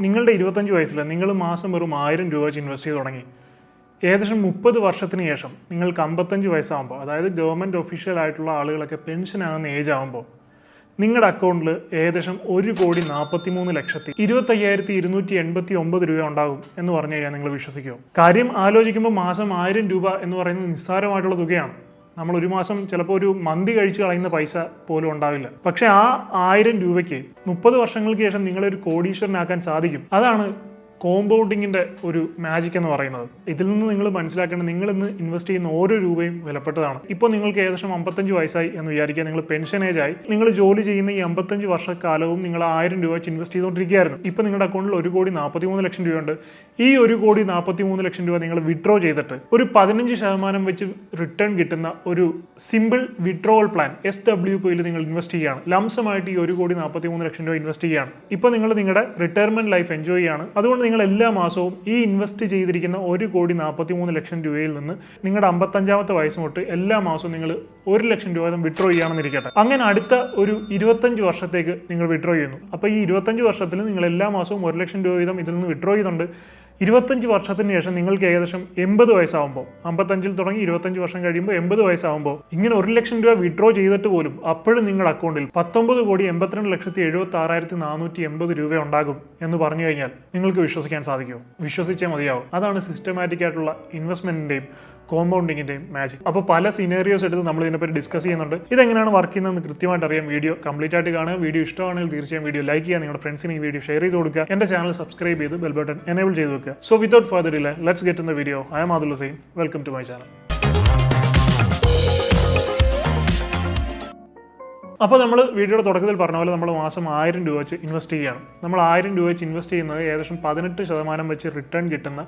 നിങ്ങളുടെ ഇരുപത്തഞ്ച് വയസ്സിൽ നിങ്ങൾ മാസം വെറും ആയിരം രൂപ വെച്ച് ഇൻവെസ്റ്റ് ചെയ്ത് തുടങ്ങി. ഏകദേശം മുപ്പത് വർഷത്തിന് ശേഷം നിങ്ങൾക്ക് അമ്പത്തഞ്ച് വയസ്സാകുമ്പോൾ അതായത് ഗവൺമെന്റ് ഒഫീഷ്യൽ ആയിട്ടുള്ള ആളുകളൊക്കെ പെൻഷൻ ആകുന്ന ഏജ് ആകുമ്പോൾ നിങ്ങളുടെ അക്കൗണ്ടിൽ ഏകദേശം ഒരു കോടി നാൽപ്പത്തി മൂന്ന് ലക്ഷത്തി ഇരുപത്തയ്യായിരത്തി ഇരുന്നൂറ്റി എൺപത്തി ഒമ്പത് രൂപ ഉണ്ടാകും എന്ന് പറഞ്ഞു കഴിഞ്ഞാൽ നിങ്ങൾ വിശ്വസിക്കുമോ കാര്യം ആലോചിക്കുമ്പോൾ മാസം ആയിരം രൂപ എന്ന് പറയുന്നത് നിസ്സാരമായിട്ടുള്ള തുകയാണ്. നമ്മൾ ഒരു മാസം ചിലപ്പോൾ ഒരു മന്തി കഴിച്ച് കളയുന്ന പൈസ പോലും ഉണ്ടാവില്ല. പക്ഷെ ആ ആയിരം രൂപയ്ക്ക് മുപ്പത് വർഷങ്ങൾക്ക് ശേഷം നിങ്ങളെ ഒരു കോടീശ്വരനാക്കാൻ സാധിക്കും. അതാണ് കോമ്പൗണ്ടിങ്ങിന്റെ ഒരു മാജിക് എന്ന് പറയുന്നത്. ഇതിൽ നിന്ന് നിങ്ങൾ മനസ്സിലാക്കേണ്ടത് നിങ്ങൾ ഇന്ന് ഇൻവെസ്റ്റ് ചെയ്യുന്ന ഓരോ രൂപയും വിലപ്പെട്ടതാണ്. ഇപ്പോൾ നിങ്ങൾക്ക് ഏകദേശം അമ്പത്തഞ്ച് വയസ്സായി എന്ന് വിചാരിക്കുക. നിങ്ങൾ പെൻഷൻ ഏജ് ആയി. നിങ്ങൾ ജോലി ചെയ്യുന്ന ഈ അമ്പത്തഞ്ച് വർഷക്കാലവും നിങ്ങൾ ആയിരം രൂപ വെച്ച് ഇൻവെസ്റ്റ് ചെയ്തുകൊണ്ടിരിക്കുകയായിരുന്നു. ഇപ്പോൾ നിങ്ങളുടെ അക്കൗണ്ടിൽ ഒരു കോടി നാൽപ്പത്തി മൂന്ന് ലക്ഷം രൂപയുണ്ട്. ഈ ഒരു കോടി നാൽപ്പത്തി മൂന്ന് ലക്ഷം രൂപ നിങ്ങൾ വിഡ്രോ ചെയ്തിട്ട് ഒരു പതിനഞ്ച് ശതമാനം വെച്ച് റിട്ടേൺ കിട്ടുന്ന ഒരു simple withdrawal plan S W പിയിൽ നിങ്ങൾ ഇൻവെസ്റ്റ് ചെയ്യുകയാണ്. ലംസമായിട്ട് ഈ ഒരു കോടി നാൽപ്പത്തി മൂന്ന് ലക്ഷം രൂപ ഇൻവെസ്റ്റ് ചെയ്യുകയാണ്. ഇപ്പോൾ നിങ്ങൾ നിങ്ങളുടെ റിട്ടയർമെന്റ് ലൈഫ് എൻജോയ് ചെയ്യാണ് അതുകൊണ്ട് നിങ്ങൾ എല്ലാ മാസവും ഈ ഇൻവെസ്റ്റ് ചെയ്തിരിക്കുന്ന ഒരു കോടി നാൽപ്പത്തി മൂന്ന് ലക്ഷം രൂപയിൽ നിന്ന് നിങ്ങളുടെ അമ്പത്തഞ്ചാമത്തെ വയസ്സ് തൊട്ട് എല്ലാ മാസവും നിങ്ങൾ ഒരു ലക്ഷം രൂപ വിഡ്രോ ചെയ്യാമെന്നിരിക്കട്ടെ അങ്ങനെ അടുത്ത ഒരു ഇരുപത്തഞ്ച് വർഷത്തേക്ക് നിങ്ങൾ വിഡ്രോ ചെയ്യുന്നു. അപ്പോൾ ഈ ഇരുപത്തഞ്ച് വർഷത്തിൽ നിങ്ങൾ എല്ലാ മാസവും ഒരു ലക്ഷം രൂപ വീതം ഇതിൽ നിന്ന് വിഡ്രോ ചെയ്യുന്നുണ്ട് ഇരുപത്തഞ്ച് വർഷത്തിന് ശേഷം നിങ്ങൾക്ക് ഏകദേശം എൺപത് വയസ്സാകുമ്പോൾ അമ്പത്തഞ്ചിൽ തുടങ്ങി ഇരുപത്തഞ്ച് വർഷം കഴിയുമ്പോൾ എൺപത് വയസ്സാകുമ്പോൾ ഇങ്ങനെ ഒരു ലക്ഷം രൂപ വിഡ്രോ ചെയ്തിട്ട് പോലും അപ്പോഴും നിങ്ങളുടെ അക്കൗണ്ടിൽ പത്തൊമ്പത് കോടി എൺപത്തിരണ്ട് ലക്ഷത്തി എഴുപത്തി ആറായിരത്തി നാനൂറ്റി എൺപത് രൂപ ഉണ്ടാകും എന്ന് പറഞ്ഞു കഴിഞ്ഞാൽ നിങ്ങൾക്ക് വിശ്വസിക്കാൻ സാധിക്കുമോ? വിശ്വസിച്ചേ മതിയാവും. അതാണ് സിസ്റ്റമാറ്റിക് ആയിട്ടുള്ള ഇൻവെസ്റ്റ്മെന്റിന്റെയും കോമ്പൗണ്ടിങ്ങിന്റെയും മാജിക് അപ്പോൾ പല സിനേറിയോസ് എടുത്ത് നമ്മൾ ഇതിനെപ്പറ്റി ഡിസ്കസ് ചെയ്യുന്നുണ്ട്. ഇതെങ്ങനെയാണ് വർക്ക് ചെയ്യുന്നതെന്ന് കൃത്യമായിട്ട് അറിയാം വീഡിയോ കംപ്ലീറ്റ് ആയിട്ട് കാണുക. വീഡിയോ ഇഷ്ടമാണെങ്കിൽ തീർച്ചയായും വീഡിയോ ലൈക്ക് ചെയ്യുക. നിങ്ങളുടെ ഫ്രണ്ട്സിന് ഈ വീഡിയോ ഷെയർ ചെയ്ത് കൊടുക്കുക. എന്റെ ചാനൽ സബ്സ്ക്രൈബ് ചെയ്ത് ബെൽ ബട്ടൺ എനേബിൾ ചെയ്ത് വെക്കുക. So without further delay let's get in the video I am Adul Hussain welcome to my channel അപ്പോൾ നമ്മൾ വീഡിയോയുടെ തുടക്കത്തിൽ പറഞ്ഞ പോലെ നമ്മൾ മാസം ആയിരം രൂപ വെച്ച് ഇൻവെസ്റ്റ് ചെയ്യുകയാണ്. നമ്മൾ ആയിരം രൂപ വെച്ച് ഇൻവെസ്റ്റ് ചെയ്യുന്നത് ഏകദേശം പതിനെട്ട് ശതമാനം വെച്ച് റിട്ടേൺ കിട്ടുന്ന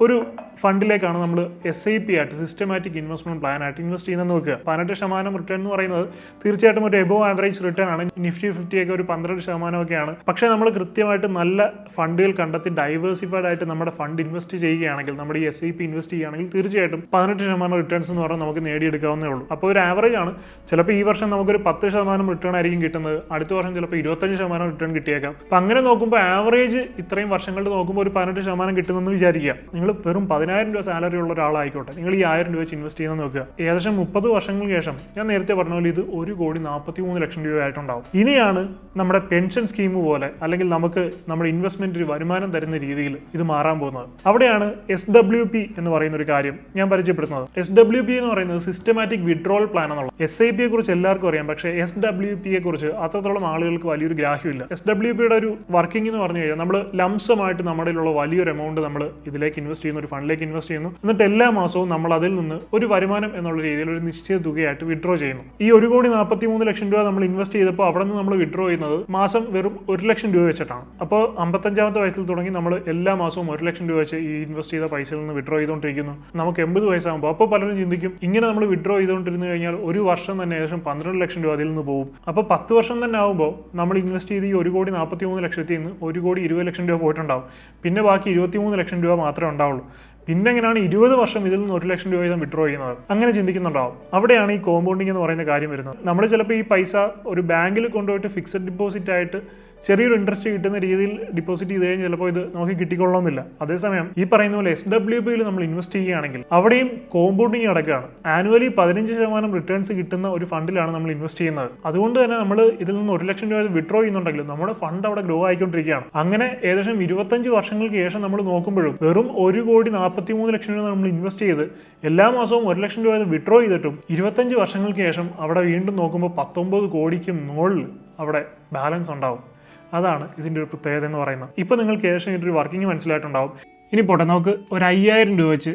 ഒരു ഫണ്ടിലേക്കാണ് നമ്മൾ എസ് ഐ പി ആയിട്ട് സിസ്റ്റമാറ്റിക് ഇൻവെസ്റ്റ്മെന്റ് പ്ലാൻ ആയിട്ട് ഇൻവെസ്റ്റ് ചെയ്യുന്നത് നോക്കുക. പതിനെട്ട് ശതമാനം റിട്ടേൺ എന്ന് പറയുന്നത് തീർച്ചയായിട്ടും ഒരു എബോ ആവറേജ് റിട്ടേൺ ആണ്. നിഫ്റ്റി ഫിഫ്റ്റി ഒക്കെ ഒരു പന്ത്രണ്ട് ശതമാനമൊക്കെയാണ്. പക്ഷേ നമ്മൾ കൃത്യമായിട്ട് നല്ല ഫണ്ടുകൾ കണ്ടെത്തി ഡൈവേഴ്സിഫൈഡ് ആയിട്ട് നമ്മുടെ ഫണ്ട് ഇൻവെസ്റ്റ് ചെയ്യുകയാണെങ്കിൽ നമ്മുടെ ഈ എസ് ഐ പി ഇൻവെസ്റ്റ് ചെയ്യുകയാണെങ്കിൽ തീർച്ചയായിട്ടും പതിനെട്ട് ശതമാനം റിട്ടേൺസ് എന്ന് പറഞ്ഞാൽ നമുക്ക് നേടിയെടുക്കാവുന്നേ ഉള്ളൂ. അപ്പോൾ ഒരു ആവറേജ് ആണ്. ചിലപ്പോൾ ഈ വർഷം നമുക്കൊരു പത്ത് ശതമാനം റിട്ടേൺ ആയിരിക്കും കിട്ടുന്നത്. അടുത്ത വർഷം ചിലപ്പോൾ ഇരുപത്തഞ്ച് ശതമാനം റിട്ടേൺ കിട്ടിയേക്കാം. അപ്പം അങ്ങനെ നോക്കുമ്പോൾ ആവറേജ് ഇത്രയും വർഷങ്ങളിൽ നോക്കുമ്പോൾ ഒരു പതിനെട്ട് ശതമാനം കിട്ടുമെന്ന് വിചാരിക്കുക. നിങ്ങൾ വെറും പതിനായിരം രൂപ സാലറി ഉള്ള ഒരാളായിക്കോട്ടെ. നിങ്ങൾ ഈ ആയിരം രൂപ വെച്ച് ഇൻവെസ്റ്റ് ചെയ്യുന്ന നോക്കുക. ഏകദേശം മുപ്പത് വർഷങ്ങൾക്ക് ശേഷം ഞാൻ നേരത്തെ പറഞ്ഞ പോലെ ഇത് ഒരു കോടി നാൽപ്പത്തി മൂന്ന് ലക്ഷം രൂപ ആയിട്ടുണ്ടാവും. ഇനിയാണ് നമ്മുടെ പെൻഷൻ സ്കീം പോലെ അല്ലെങ്കിൽ നമുക്ക് നമ്മുടെ ഇൻവെസ്റ്റ്മെന്റ് ഒരു വരുമാനം തരുന്ന രീതിയിൽ ഇത് മാറാൻ പോകുന്നത്. അവിടെയാണ് എസ് ഡബ്ല്യു പി എന്ന് പറയുന്ന ഒരു കാര്യം ഞാൻ പരിചയപ്പെടുത്തുന്നത്. എസ് ഡബ്ല്യു പി എന്ന് പറയുന്നത് സിസ്റ്റമാറ്റിക് വിഡ്രോൾ പ്ലാൻ എന്നുള്ളത്. എസ് ഐ പിയെ കുറിച്ച് എല്ലാവർക്കും അറിയാം. പക്ഷേ എസ് ഡബ്ല്യു പിയെ കുറിച്ച് അത്രത്തോളം ആളുകൾക്ക് വലിയൊരു ഗ്രാഹ്യമില്ല. എസ് ഡബ്ല്യു പിയുടെ ഒരു വർക്കിംഗ് എന്ന് പറഞ്ഞു കഴിഞ്ഞാൽ നമ്മൾ ലംസമായിട്ട് നമ്മുടെ വലിയൊരു എമൗണ്ട് നമ്മൾ ഇതിലേക്ക് ഇൻവെസ്റ്റ് ചെയ്യുന്ന ഒരു ഫണ്ടിലേക്ക് ഇൻവെസ്റ്റ് ചെയ്യുന്നു. എന്നിട്ട് എല്ലാ മാസവും നമ്മൾ അതിൽ നിന്ന് ഒരു വരുമാനം എന്നുള്ള രീതിയിൽ ഒരു നിശ്ചിത തുകയായിട്ട് വിഡ്രോ ചെയ്യുന്നു. ഈ ഒരു കോടി നാൽപ്പത്തി മൂന്ന് ലക്ഷം രൂപ നമ്മൾ ഇൻവെസ്റ്റ് ചെയ്തപ്പോൾ അവിടെ നിന്ന് നമ്മൾ വിഡ്രോ ചെയ്യുന്നത് മാസം വെറും ഒരു ലക്ഷം രൂപ വെച്ചിട്ടാണ്. അപ്പോൾ അമ്പത്തഞ്ചാമത്തെ വയസ്സിൽ തുടങ്ങി നമ്മൾ എല്ലാ മാസവും ഒരു ലക്ഷം രൂപ വെച്ച് ഈ ഇൻവെസ്റ്റ് ചെയ്ത പൈസയിൽ നിന്ന് വിഡ്രോ ചെയ്തുകൊണ്ടിരിക്കുന്നു. നമുക്ക് എൺപത് വയസ്സാകുമ്പോൾ അപ്പോൾ പലരും ചിന്തിക്കും ഇങ്ങനെ നമ്മൾ വിഡ്രോ ചെയ്തുകൊണ്ടിരുന്നു കഴിഞ്ഞാൽ ഒരു വർഷം തന്നെ ഏകദേശം പന്ത്രണ്ട് ലക്ഷം രൂപ അതിൽ നിന്ന് പോകും. അപ്പോൾ പത്ത് വർഷം തന്നെ ആകുമ്പോൾ നമ്മൾ ഇൻവെസ്റ്റ് ചെയ്ത് ഈ ഒരു കോടി നാൽപ്പത്തി മൂന്ന് ലക്ഷത്തിൽ നിന്ന് ഒരു കോടി ഇരുപത് ലക്ഷം രൂപ പോയിട്ടുണ്ടാവും. പിന്നെ ബാക്കി ഇരുപത്തി മൂന്ന് ലക്ഷം രൂപ മാത്രമേ ഉണ്ടാവുള്ളൂ. പിന്നെ എങ്ങനെയാണ് ഇരുപത് വർഷം ഇതിൽ നിന്ന് ഒരു ലക്ഷം രൂപ വീതം വിഡ്രോ ചെയ്യുന്നത്? അങ്ങനെ ചിന്തിക്കുന്നുണ്ടാവും. അവിടെയാണ് ഈ കോമ്പൗണ്ടിങ് എന്ന് പറയുന്ന കാര്യം വരുന്നത്. നമ്മൾ ചിലപ്പോൾ ഈ പൈസ ഒരു ബാങ്കിൽ കൊണ്ടുപോയിട്ട് ഫിക്സഡ് ഡിപ്പോസിറ്റ് ആയിട്ട് ചെറിയൊരു ഇൻട്രസ്റ്റ് കിട്ടുന്ന രീതിയിൽ ഡിപ്പോസിറ്റ് ചെയ്ത് കഴിഞ്ഞാൽ ചിലപ്പോൾ ഇത് നമുക്ക് കിട്ടിക്കൊള്ളണമെന്നില്ല. അതേസമയം ഈ പറയുന്ന പോലെ എസ് ഡബ്ല്യു പിയിൽ നമ്മൾ ഇൻവെസ്റ്റ് ചെയ്യുകയാണെങ്കിൽ അവിടെയും കോമ്പൗണ്ടിങ് നടക്കുകയാണ്. ആനുവലി പതിനഞ്ച് ശതമാനം റിട്ടേൺസ് കിട്ടുന്ന ഒരു ഫണ്ടിലാണ് നമ്മൾ ഇൻവെസ്റ്റ് ചെയ്യുന്നത്. അതുകൊണ്ട് തന്നെ നമ്മൾ ഇതിൽ നിന്ന് ഒരു ലക്ഷം രൂപ വിഡ്രോ ചെയ്യുന്നുണ്ടെങ്കിലും നമ്മുടെ ഫണ്ട് അവിടെ ഗ്രോ ആയിക്കൊണ്ടിരിക്കുകയാണ്. അങ്ങനെ ഏകദേശം ഇരുപത്തഞ്ച് വർഷങ്ങൾക്ക് ശേഷം നമ്മൾ നോക്കുമ്പോഴും വെറും ഒരു കോടി നാൽപ്പത്തി മൂന്ന് ലക്ഷം രൂപ നമ്മൾ ഇൻവെസ്റ്റ് ചെയ്ത് എല്ലാ മാസവും ഒരു ലക്ഷം രൂപ വിഡ്രോ ചെയ്തിട്ടും ഇരുപത്തഞ്ച് വർഷങ്ങൾക്ക് ശേഷം അവിടെ വീണ്ടും നോക്കുമ്പോൾ പത്തൊമ്പത് കോടിക്ക് മുകളിൽ അവിടെ ബാലൻസ് ഉണ്ടാവും. അതാണ് ഇതിന്റെ ഒരു പ്രത്യേകത എന്ന് പറയുന്നത്. ഇപ്പോൾ നിങ്ങൾക്ക് ഏകദേശം ഇതിന്റെ ഒരു വർക്കിംഗ് മനസ്സിലായിട്ടുണ്ടാവും. ഇനി പോട്ടെ നമുക്ക് ഒരു അയ്യായിരം രൂപ വെച്ച്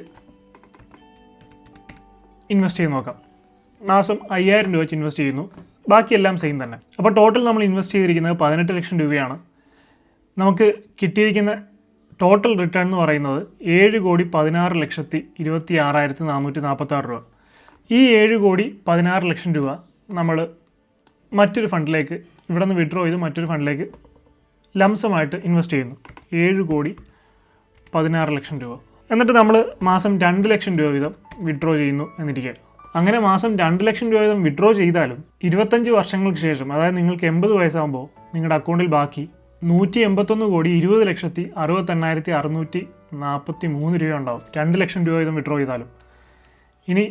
ഇൻവെസ്റ്റ് ചെയ്ത് നോക്കാം. മാസം അയ്യായിരം രൂപ വെച്ച് ഇൻവെസ്റ്റ് ചെയ്യുന്നു. ബാക്കിയെല്ലാം സെയിം തന്നെ. അപ്പോൾ ടോട്ടൽ നമ്മൾ ഇൻവെസ്റ്റ് ചെയ്തിരിക്കുന്നത് പതിനെട്ട് ലക്ഷം രൂപയാണ്. നമുക്ക് കിട്ടിയിരിക്കുന്ന ടോട്ടൽ റിട്ടേൺ എന്ന് പറയുന്നത് ഏഴ് കോടി പതിനാറ് ലക്ഷത്തി ഇരുപത്തി ആറായിരത്തി നാനൂറ്റി നാൽപ്പത്തി ആറ് രൂപ. ഈ ഏഴ് കോടി പതിനാറ് ലക്ഷം രൂപ നമ്മൾ മറ്റൊരു ഫണ്ടിലേക്ക് ഇവിടെ നിന്ന് വിഡ്രോ ചെയ്ത് മറ്റൊരു ഫണ്ടിലേക്ക് ലംസമായിട്ട് ഇൻവെസ്റ്റ് ചെയ്യുന്നു. ഏഴ് കോടി പതിനാറ് ലക്ഷം രൂപ. എന്നിട്ട് നമ്മൾ മാസം രണ്ട് ലക്ഷം രൂപ വീതം വിഡ്രോ ചെയ്യുന്നു എന്നിരിക്കുക അങ്ങനെ മാസം രണ്ട് ലക്ഷം രൂപ വീതം വിഡ്രോ ചെയ്താലും ഇരുപത്തഞ്ച് വർഷങ്ങൾക്ക് ശേഷം അതായത് നിങ്ങൾക്ക് എൺപത് വയസ്സാകുമ്പോൾ നിങ്ങളുടെ അക്കൗണ്ടിൽ ബാക്കി നൂറ്റി എൺപത്തൊന്ന് കോടി ഇരുപത് ലക്ഷത്തി അറുപത്തെണ്ണായിരത്തി അറുന്നൂറ്റി നാൽപ്പത്തി മൂന്ന് രൂപ ഉണ്ടാവും രണ്ട് ലക്ഷം രൂപ വീതം വിഡ്രോ ചെയ്താലും. ഇനി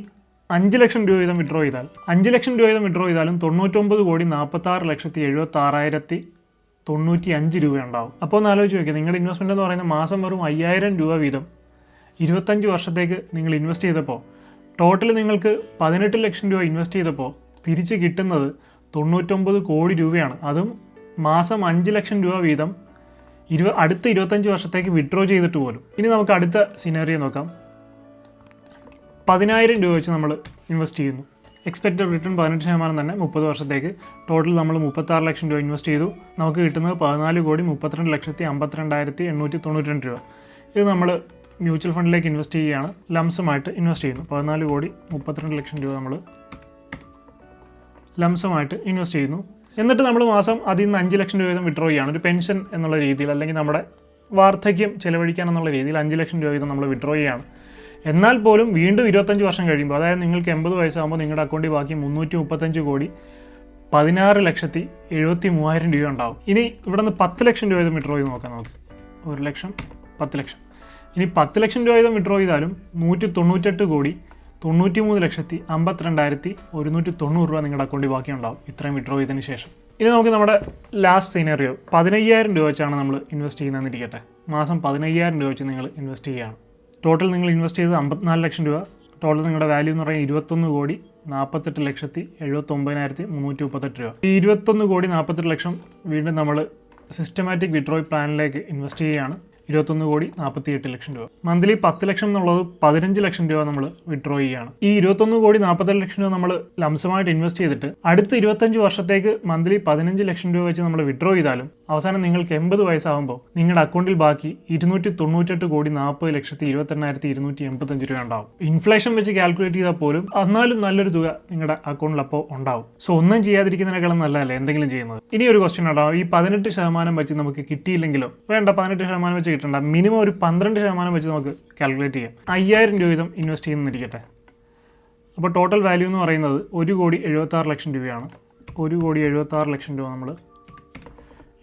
അഞ്ച് ലക്ഷം രൂപ വീതം വിഡ്രോ ചെയ്താൽ അഞ്ച് ലക്ഷം രൂപ വീതം വിഡ്രോ ചെയ്താലും തൊണ്ണൂറ്റൊമ്പത് കോടി നാൽപ്പത്താറ് ലക്ഷത്തി എഴുപത്തി ആറായിരത്തി തൊണ്ണൂറ്റി അഞ്ച് രൂപ ഉണ്ടാവും അപ്പോൾ ഒന്ന് ആലോചിച്ച് നോക്കിയാൽ നിങ്ങളുടെ ഇൻവെസ്റ്റ്മെന്റ് എന്ന് പറയുന്നത് മാസം വെറും അയ്യായിരം രൂപ വീതം. ഇരുപത്തഞ്ച് വർഷത്തേക്ക് നിങ്ങൾ ഇൻവെസ്റ്റ് ചെയ്തപ്പോൾ ടോട്ടൽ നിങ്ങൾക്ക് പതിനെട്ട് ലക്ഷം രൂപ ഇൻവെസ്റ്റ് ചെയ്തപ്പോൾ തിരിച്ച് കിട്ടുന്നത് തൊണ്ണൂറ്റൊമ്പത് കോടി രൂപയാണ്. അതും മാസം അഞ്ച് ലക്ഷം രൂപ വീതം ഇരുപ അടുത്ത ഇരുപത്തഞ്ച് വർഷത്തേക്ക് വിഡ്രോ ചെയ്തിട്ട് പോലും. ഇനി നമുക്ക് അടുത്ത സിനാരിയോ നോക്കാം. പതിനായിരം രൂപ വെച്ച് നമ്മൾ ഇൻവെസ്റ്റ് ചെയ്യുന്നു. എക്സ്പെക്റ്റഡ് റിട്ടേൺ പതിനെട്ട് ശതമാനം തന്നെ മുപ്പത് വർഷത്തേക്ക്. ടോട്ടൽ നമ്മൾ മുപ്പത്താറ് ലക്ഷം രൂപ ഇൻവെസ്റ്റ് ചെയ്തു. നമുക്ക് കിട്ടുന്നത് പതിനാല് കോടി മുപ്പത്തിരണ്ട് ലക്ഷത്തി അമ്പത്തിരണ്ടായിരത്തി എണ്ണൂറ്റി തൊണ്ണൂറ്റി രണ്ട് രൂപ. ഇത് നമ്മൾ മ്യൂച്വൽ ഫണ്ടിലേക്ക് ഇൻവെസ്റ്റ് ചെയ്യുകയാണ്. ലംസമായിട്ട് ഇൻവെസ്റ്റ് ചെയ്യുന്നു. പതിനാല് കോടി മുപ്പത്തിരണ്ട് ലക്ഷം രൂപ നമ്മൾ ലംസമായിട്ട് ഇൻവെസ്റ്റ് ചെയ്യുന്നു. എന്നിട്ട് നമ്മൾ മാസം അതിൽ നിന്ന് അഞ്ച് ലക്ഷം രൂപ വീതം വിഡ്രോ ചെയ്യുകയാണ്. ഒരു പെൻഷൻ എന്നുള്ള രീതിയിൽ അല്ലെങ്കിൽ നമ്മുടെ വാർദ്ധക്യം ചെലവഴിക്കാൻ എന്നുള്ള രീതിയിൽ അഞ്ച് ലക്ഷം രൂപ വീതം നമ്മൾ വിഡ്രോ ചെയ്യുകയാണ്. എന്നാൽ പോലും വീണ്ടും ഇരുപത്തഞ്ച് വർഷം കഴിയുമ്പോൾ അതായത് നിങ്ങൾക്ക് എൺപത് വയസ്സാകുമ്പോൾ നിങ്ങളുടെ അക്കൗണ്ടിൽ ബാക്കി മുന്നൂറ്റി മുപ്പത്തഞ്ച് കോടി പതിനാറ് ലക്ഷത്തി എഴുപത്തി മൂവായിരം രൂപ ഉണ്ടാവും. ഇനി ഇവിടെ നിന്ന് പത്ത് ലക്ഷം രൂപ വിഡ്രോ ചെയ്ത് നോക്കാം നമുക്ക്. ഒരു ലക്ഷം പത്ത് ലക്ഷം. ഇനി പത്ത് ലക്ഷം രൂപ വീതം വിഡ്രോ ചെയ്താലും നൂറ്റി തൊണ്ണൂറ്റെട്ട് കോടി തൊണ്ണൂറ്റി മൂന്ന് ലക്ഷത്തി അമ്പത്തിരണ്ടായിരത്തി ഒരുന്നൂറ്റി തൊണ്ണൂറ് രൂപ നിങ്ങളുടെ അക്കൗണ്ടിൽ ബാക്കി ഉണ്ടാവും. ഇത്രയും വിഡ്രോ ചെയ്തതിന് ശേഷം. ഇനി നമുക്ക് നമ്മുടെ ലാസ്റ്റ് സീനറിയോ പതിനയ്യായിരം രൂപ വെച്ചാണ് നമ്മൾ ഇൻവെസ്റ്റ് ചെയ്യുന്നതെന്നിരിക്കട്ടെ. മാസം പതിനയ്യായിരം രൂപ വെച്ച് നിങ്ങൾ ഇൻവെസ്റ്റ് ചെയ്യുകയാണ്. ടോട്ടൽ നിങ്ങൾ ഇൻവെസ്റ്റ് ചെയ്തത് അമ്പത്തിനാല് ലക്ഷം രൂപ. ടോട്ടൽ നിങ്ങളുടെ വാല്യൂ എന്ന് പറയുന്നത് ഇരുപത്തൊന്ന് കോടി നാൽപ്പത്തെട്ട് ലക്ഷത്തി എഴുപത്തൊമ്പതിനായിരത്തി മുന്നൂറ്റി മുപ്പത്തെട്ട് രൂപ. ഈ ഇരുപത്തൊന്ന് കോടി നാൽപ്പത്തെട്ട് ലക്ഷം വീണ്ടും നമ്മൾ സിസ്റ്റമാറ്റിക് വിഡ്രോയ് പ്ലാനിലേക്ക് ഇൻവെസ്റ്റ് ചെയ്യുകയാണ്. ഇരുപത്തൊന്ന് കോടി നാൽപ്പത്തി എട്ട് ലക്ഷം രൂപ. മന്ത്ലി പത്ത് ലക്ഷം എന്നുള്ളത് പതിനഞ്ച് ലക്ഷം രൂപ നമ്മൾ വിഡ്രോ ചെയ്യുകയാണ്. ഈ ഇരുപത്തൊന്ന് കോടി നാൽപ്പത്തെട്ട് ലക്ഷം രൂപ നമ്മൾ ലംസമായിട്ട് ഇൻവെസ്റ്റ് ചെയ്തിട്ട് അടുത്ത ഇരുപത്തഞ്ച് വർഷത്തേക്ക് മന്ത്ലി പതിനഞ്ച് ലക്ഷം രൂപ വെച്ച് നമ്മൾ വിഡ്രോ ചെയ്താലും അവസാനം നിങ്ങൾക്ക് എൺപത് വയസ്സാകുമ്പോൾ നിങ്ങളുടെ അക്കൗണ്ടിൽ ബാക്കി ഇരുന്നൂറ്റി തൊണ്ണൂറ്റെട്ട് കോടി നാൽപ്പത് ലക്ഷത്തി ഇരുപത്തെണ്ണായിരത്തി ഇരുന്നൂറ്റി എൺപത്തഞ്ച് രൂപ ഉണ്ടാവും. ഇൻഫ്ലേഷൻ വെച്ച് കാൽക്കുലേറ്റ് ചെയ്താൽ പോലും എന്നാലും നല്ലൊരു തുക നിങ്ങളുടെ അക്കൗണ്ടിൽ അപ്പോൾ ഉണ്ടാവും. സോ ഒന്നും ചെയ്യാതിരിക്കുന്നതിനേക്കാളും നല്ലതല്ലേ എന്തെങ്കിലും ചെയ്യുന്നത്? ഇനി ഒരു ക്വസ്റ്റ്യൻ ഉണ്ടാവും ഈ പതിനെട്ട് ശതമാനം വെച്ച് നമുക്ക് കിട്ടിയില്ലെങ്കിലോ? വേണ്ട പതിനെട്ട് ശതമാനം വെച്ച് കിട്ടണ്ട മിനിമം ഒരു പന്ത്രണ്ട് ശതമാനം വെച്ച് നമുക്ക് കാൽക്കുലേറ്റ് ചെയ്യാം. അയ്യായിരം രൂപ വീതം ഇൻവെസ്റ്റ് ചെയ്യുന്നിരിക്കട്ടെ അപ്പോൾ ടോട്ടൽ വാല്യൂ എന്ന് പറയുന്നത് ഒരു കോടി എഴുപത്താറ് ലക്ഷം രൂപയാണ്. ഒരു കോടി എഴുപത്താറ് ലക്ഷം രൂപ നമ്മൾ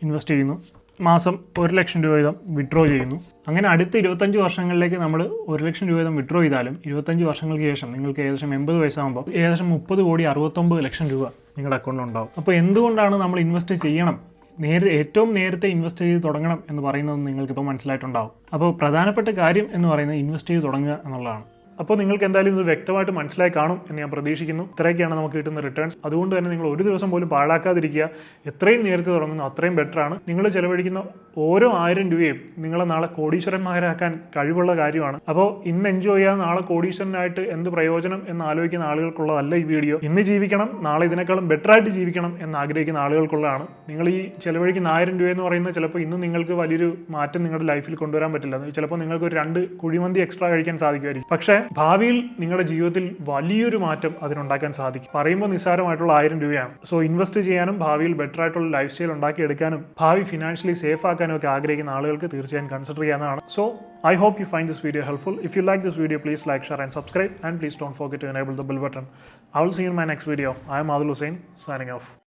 ഇൻവെസ്റ്റ് ചെയ്യുന്നു. മാസം ഒരു ലക്ഷം രൂപ വീതം വിഡ്രോ ചെയ്യുന്നു. അങ്ങനെ അടുത്ത ഇരുപത്തഞ്ച് വർഷങ്ങളിലേക്ക് നമ്മൾ ഒരു ലക്ഷം രൂപ വീതം വിഡ്രോ ചെയ്താലും ഇരുപത്തഞ്ച് വർഷങ്ങൾക്ക് ശേഷം നിങ്ങൾക്ക് ഏകദേശം എൺപത് വയസ്സാകുമ്പോൾ ഏകദേശം മുപ്പത് കോടി അറുപത്തൊമ്പത് ലക്ഷം രൂപ നിങ്ങളുടെ അക്കൗണ്ടിൽ ഉണ്ടാവും. അപ്പോൾ എന്തുകൊണ്ടാണ് നമ്മൾ ഇൻവെസ്റ്റ് ചെയ്യണം? നേരെ ഏറ്റവും നേരത്തെ ഇൻവെസ്റ്റ് ചെയ്ത് തുടങ്ങണം എന്ന് പറയുന്നത് നിങ്ങൾക്കിപ്പോൾ മനസ്സിലായിട്ടുണ്ടാവും. അപ്പോൾ പ്രധാനപ്പെട്ട കാര്യം എന്ന് പറയുന്നത് ഇൻവെസ്റ്റ് ചെയ്ത് തുടങ്ങുക എന്നുള്ളതാണ്. അപ്പോൾ നിങ്ങൾക്ക് എന്തായാലും ഇത് വ്യക്തമായിട്ട് മനസ്സിലായി കാണും എന്ന് ഞാൻ പ്രതീക്ഷിക്കുന്നു. ഇത്രയൊക്കെയാണ് നമുക്ക് കിട്ടുന്ന റിട്ടേൺസ് അതുകൊണ്ട് തന്നെ നിങ്ങൾ ഒരു ദിവസം പോലും പാഴാക്കാതിരിക്കുക. എത്രയും നേരത്തെ തുടങ്ങുന്നു അത്രയും ബെറ്ററാണ് നിങ്ങൾ ചെലവഴിക്കുന്ന ഓരോ ആയിരം രൂപയും നിങ്ങളെ നാളെ കോടീശ്വരന്മാരാക്കാൻ കഴിവുള്ള കാര്യമാണ്. അപ്പോൾ ഇന്ന് എൻജോയ് ചെയ്യാൻ നാളെ കോടീശ്വരനായിട്ട് എന്ത് പ്രയോജനം എന്ന് ആലോചിക്കുന്ന ആളുകൾക്കുള്ളതല്ല ഈ വീഡിയോ. ഇന്ന് ജീവിക്കണം നാളെ ഇതിനേക്കാളും ബെറ്റർ ആയിട്ട് ജീവിക്കണം എന്ന് ആഗ്രഹിക്കുന്ന ആളുകൾക്കുള്ളതാണ്. നിങ്ങൾ ഈ ചിലവഴിക്കുന്ന ആയിരം രൂപ എന്ന് പറയുന്നത് ചിലപ്പോൾ ഇന്ന് നിങ്ങൾക്ക് വലിയൊരു മാറ്റം നിങ്ങളുടെ ലൈഫിൽ കൊണ്ടുവരാൻ പറ്റില്ല. ചിലപ്പോൾ നിങ്ങൾക്ക് ഒരു രണ്ട് കുഴിമന്തി എക്സ്ട്രാ കഴിക്കാൻ സാധിക്കുമായിരിക്കും. പക്ഷേ ഭാവിയിൽ നിങ്ങളുടെ ജീവിതത്തിൽ വലിയൊരു മാറ്റം അതിനുണ്ടാക്കാൻ സാധിക്കും. പറയുമ്പോൾ നിസ്സാരമായിട്ടുള്ള ആയിരം രൂപയാണ്. സോ ഇൻവെസ്റ്റ് ചെയ്യാനും ഭാവിയിൽ ബെറ്റർ ആയിട്ടുള്ള ലൈഫ് സ്റ്റൈൽ ഉണ്ടാക്കിയെടുക്കാനും ഭാവി ഫിനാൻഷ്യലി സേഫ് ഒക്കെ ആഗ്രഹിക്കുന്ന ആളുകൾക്ക് തീർച്ചയായും കൺസിഡർ ചെയ്യാവുന്നതാണ്. So I hope you find this video helpful if you like this video please like share and subscribe and please don't forget to enable the bell button I will see in my next video I am Adul Hussain signing off